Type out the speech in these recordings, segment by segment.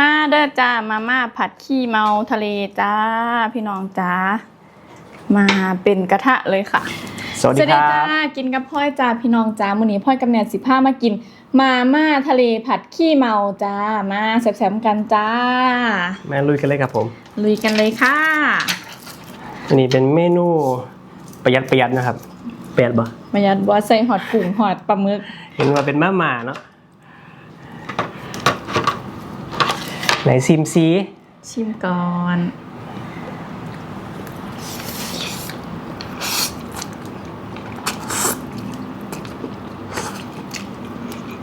มาเด้อจ้ามาม่าผัดขี้เมาทะเลจ้า พี่น้องจ้ามาเป็นกระทะเลยค่ะสวัสดีครัจ้าบกินกับพ่อยจ้าพี่น้องจ้ามื้อนี้พ่อยกับแนนสิพามากิน มาม่าทะเลผัดขี้เมาจ้ามาแซ่บๆกันจ้าแม่ลุยกันเลยครับผม ลุยกันเลยค่ะอันนี้เป็นเมนูประหยัดประหยัดนะครับประหยัดบ่มายัดบัวใส่หอดกุ้งหอดปลาหมึก เห็นว่าเป็นมาม่าเนาะ ไหนซิมซีชิมก่อน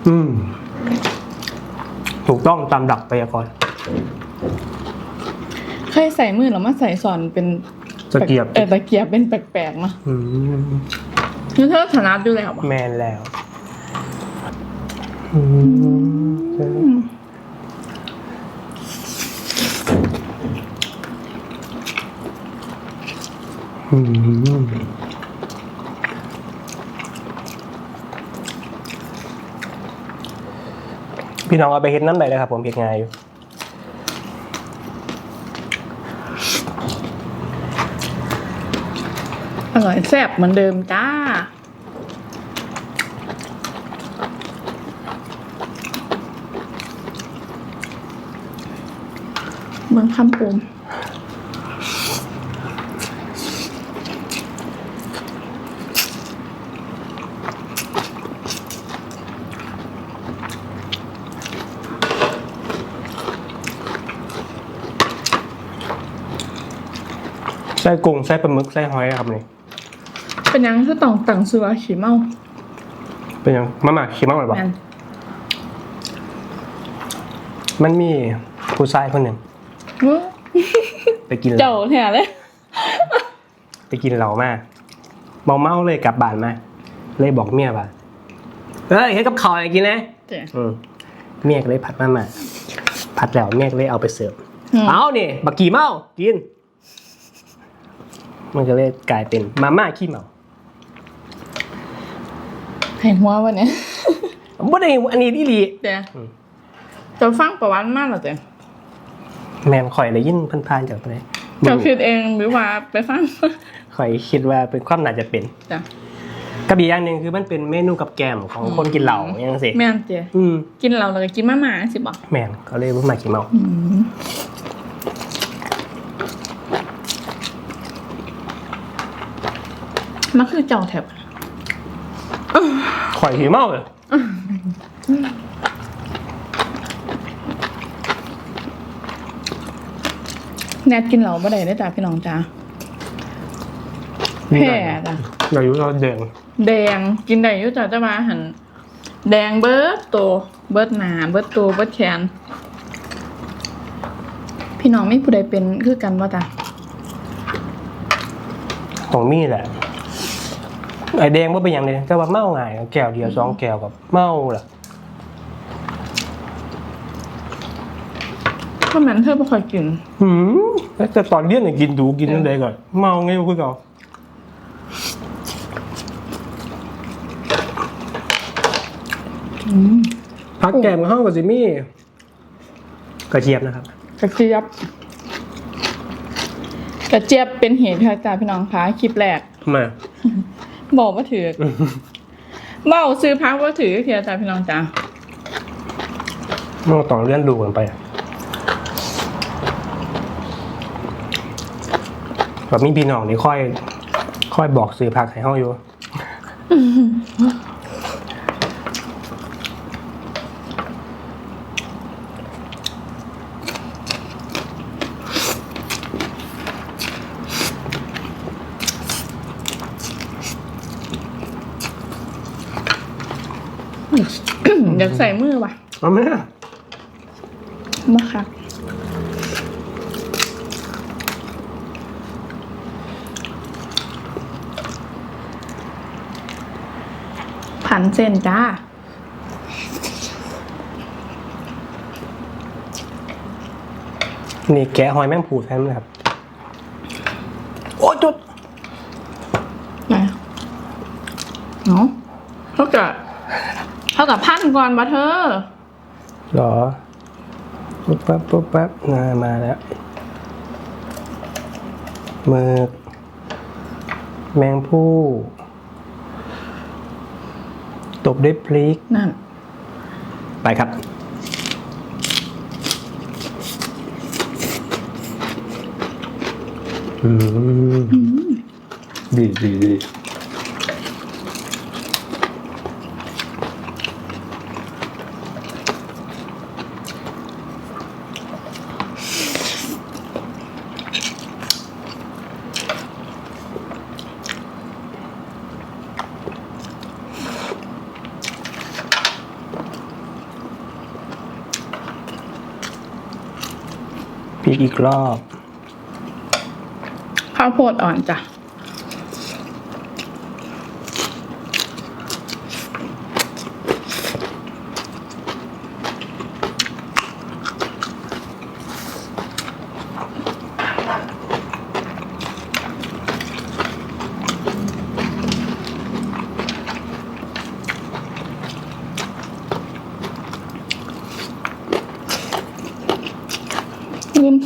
อืม ถูกต้องตามดักไปยากรณ์เคยใส่มือหรือมาใส่สอนเป็นตะเกียบ เออตะเกียบเป็นแปลกๆเนาะอืมคือเธอถนัดอยู่แล้วปะแมนแล้ว อืม พี่น้องเอาไปเห็ดน้ำไหนเลยครับผมเห็ดง่ายอยู่อร่อยแซ่บเหมือนเดิมจ้า เหมืองคำปูม ส้กุ้งไส้ปลาหมึกไส้หอยครับนี่ เป็นยังคือต้องต่างซื้อว่าขี้เมาเป็นยังมาม่าขี้เมาหรือเปล่าแมนมันมีผู้ชายคนหนึ่ง อื้อไปกินเหล้าเจ้าแท้เลย ไปกินเหล้ามาเมาเมาๆเลยกลับบ้านมาเลยบอกเมียว่าเอ้ยเฮ็ดกับข้าวให้กินนะ เจ๊อืมเมียก็เลยผัดมาม่าผัดแล้วเมียก็เลยเอาไปเสิร์ฟ อืมเอานี่บักกี่เมา กิน มันก็เลยกลายเป็นมาม่าขี้เมาเห็นหัววันนี้บ่ได้อันนี้อีหลีเจ๊อืมจะฟังประวัติมากเหรอเจ๊แมนข่อยได้ยินผ่านๆจากไปเจ้าคิดเองหรือว่าไปฟังข่อยคิดว่าเป็นความน่าจะเป็นจ้ะกับอีกอย่างหนึ่งคือมันเป็นเมนูกับแกล้มของคนกินเหล้าอย่างนั้นสิแม่นเจ๊อืมกินเราแล้วก็กินมาม่าสิบอกแมนเขาเลยว่ามาขี้เมา มันคือเจ้าแถบข่อยขี้เมาเลยแนทกินเหล้าบ่ได้ได้อจ้ะพี่น้องจ้าแพ้จ้ะเราอยู่เราเดินแดงกินได้อยู่จ้ะจะมาหันแดงเบิดโตวเบิดหนาเบิดตัวเบิดแขน พี่น้องไม่ผู้ใดเป็นคือกันว่าจ้ะของมีแหละ ไอแดงว่าเป็นอย่างไรก็ว่าเมาง่ายแก้วเดียวสองแก้วกับเมาล่ะเพราะมันเธอบ่ค่อยกินหืมแต่ตอนเรียนเนี่ยกินดูกินนั่นเลยก่อน เมาไงพวกเราพักแกมกับห้องกับซิมี่กระเจี๊ยบนะครับ กระเจี๊ยบ กระเจี๊ยบเป็นเหตุค่ะจ้าพี่น้องคะคลิปแรกทำไม บอกว่าถือเบ้าซื้อพักว่าถือเพียจ้าพี่น้องจ้าน้องต้องเลื่อนดูกันไปแบบมีพี่น้องนี่ค่อย ค่อยบอกซื้อผักให้ห้องอยู่ อยากใส่มือว่ะเอาไหมมาค่ะผันเส้นจ้านี่แกะหอยแมงผูแทนนะครับ โอ้จุดไหนเนาะเท่ากับเท่า กับพันก่อนมาเธอเหรอ ปุ๊บปั๊บปุ๊บปั๊บนามาแล้วหมึก แมงผู้ ตบด้วยพริก นั่น ไปครับ อืมดีดีดี อีกรอบ ข้าวโพดอ่อนจ้ะ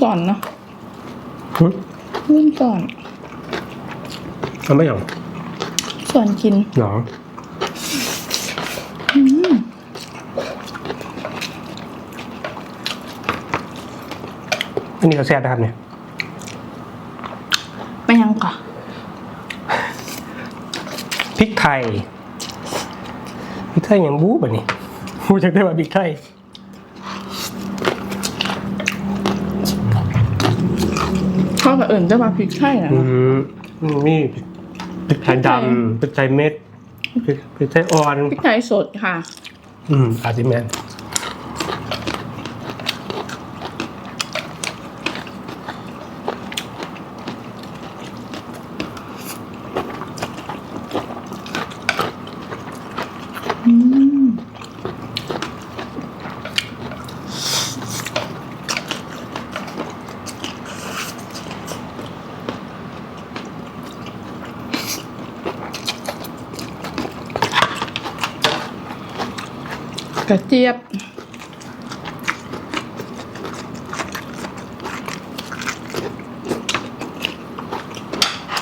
ลืมสอนเนาะหึลืมสอนทำไม่หรอสอนกินหรออันนี้ก็แซ่บนะครับเนี่ยไปยังก่อนพริกไทยพริกไทยยังบู๊แบบนี้บูจากได้ว่าพริกไทย ข้าวกับอื่นจะมาพริกไทยนะอืมนี่พริกไทยดำพริกไทยเม็ดพริกพริกไทยอ่อนพริกไทยสดค่ะ อืมอาซิแมน กระเจี๊ยบ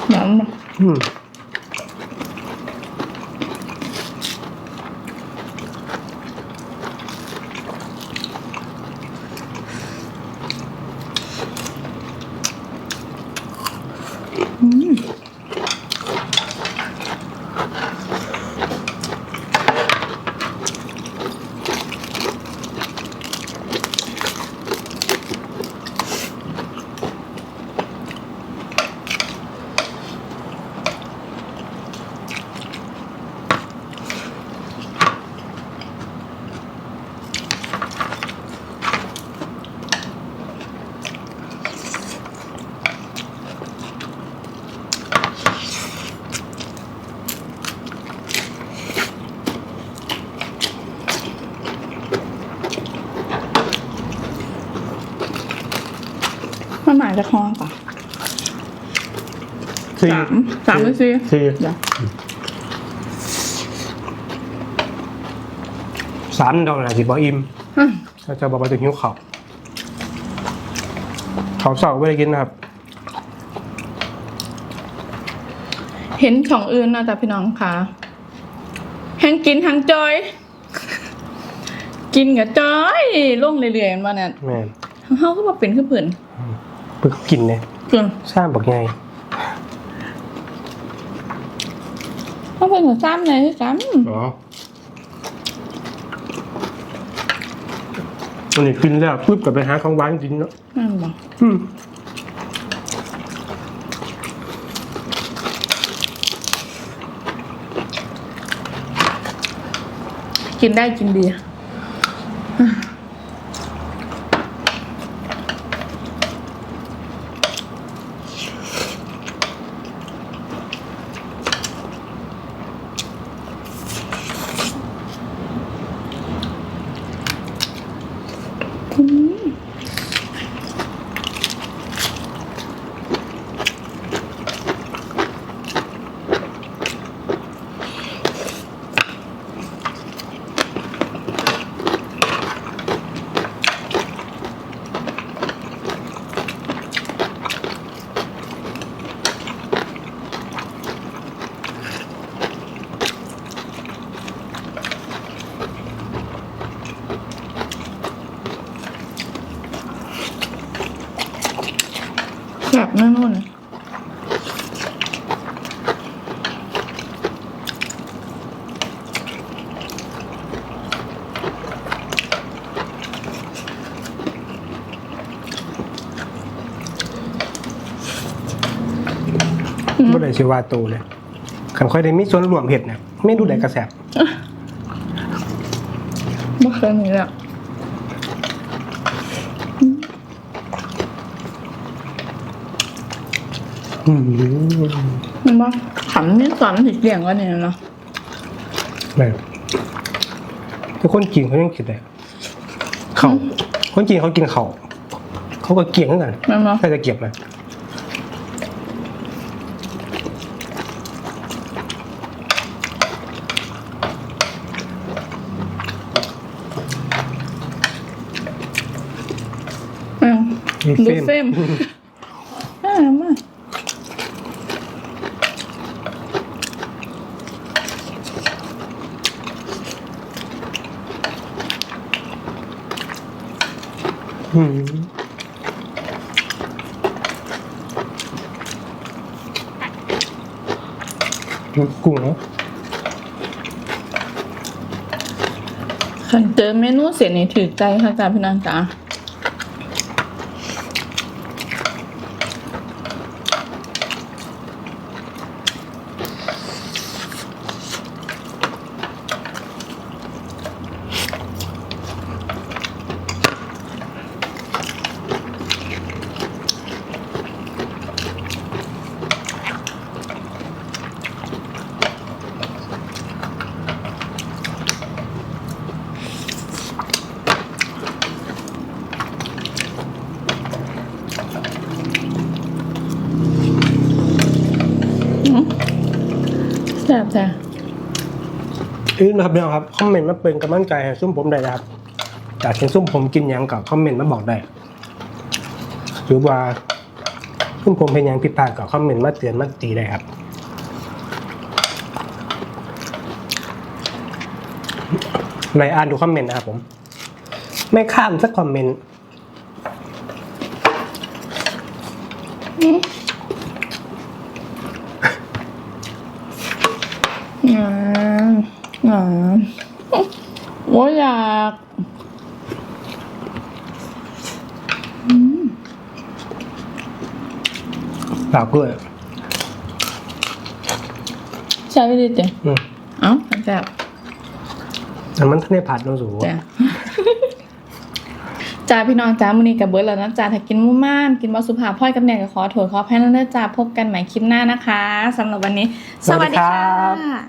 หอมเนะอืม หมายจะคอก่อนสี่สามสามหรือสี่สี่เดี๋ยวสามดอกนะสิบออิ่มอืมถ้าจะบอกว่าจะหิวเขาวเขาวเสาไม่ได้กินนะครับ เห็นของอื่นนะแต่พี่น้องค่ะแห้งกินทั้งจอย กินกับจอยลงเรื่อยๆมาเนี่ยแม่นเฮาก็มาเป็นขึ้นเพื่อน เพิ่งกินเนี่ยเพื่อนสร้างบอกไงเขาเป็นหัวซ้ำเลยคือกันอ๋อวันนี้กินแล้วปุ๊บกลับไปหาของหวานกินเนาะนั่นบอกอืมกินได้กินดี บ่ได้ชื่อว่าโตเลยคันค่อยได้มีส่วนรวมเห็ดเนี่ยเมนูใดกระแสบไม่เคยมีเลยอะอืมมันว่าขำนี่สอนผิดเสียงก็เนี่ยเนาะแม่นแต่คนจีนเขายังคิดเลยเขาคนจีนเขากินเขาเขาก็เกี่ยงเหมือนกันแม่นบ่ถ้าจะเก็บนะ อ้าวมีดูเฟรมเฟรมอ่ามาอืมกุ้งเนาะขันเจอเมนูเสียนี่ถือใจค่ะจ้าพี่นางจ๋า แซ่บจ้ะอือนะครับพี่น้องครับคอมเมนต์มาเป็นกำลังใจให้ซุ่มผมได้นะครับอยากเห็นซุ่มผมกินหยังกับคอมเมนต์มาบอกได้ หรือว่าซุ่มผมเป็นหยังผิดพลาดกับคอมเมนต์มาเตือนมาตีได้ครับในอ่านดูคอมเมนต์นะครับผม ไม่ข้ามสักคอมเมนต์ งานงานว่าอยาก ฝากด้วย ใช่ไม่ดีจ้ะอืมเอ้าแซ่บแต่มันท่านได้ผัดเราสูงจ้ะจ้าพี่น้องจ้ามื้อนี้กับเบิร์ดแล้วนะจ้าถ้ากินหมู่ม่านกินบอสุภาพพ่อยกับแม่ก็ขอโทษขอแพ้นั่นเด้อจ้าพบกันใหม่คลิปหน้านะคะสำหรับวันนี้ สวัสดีครับค่ะ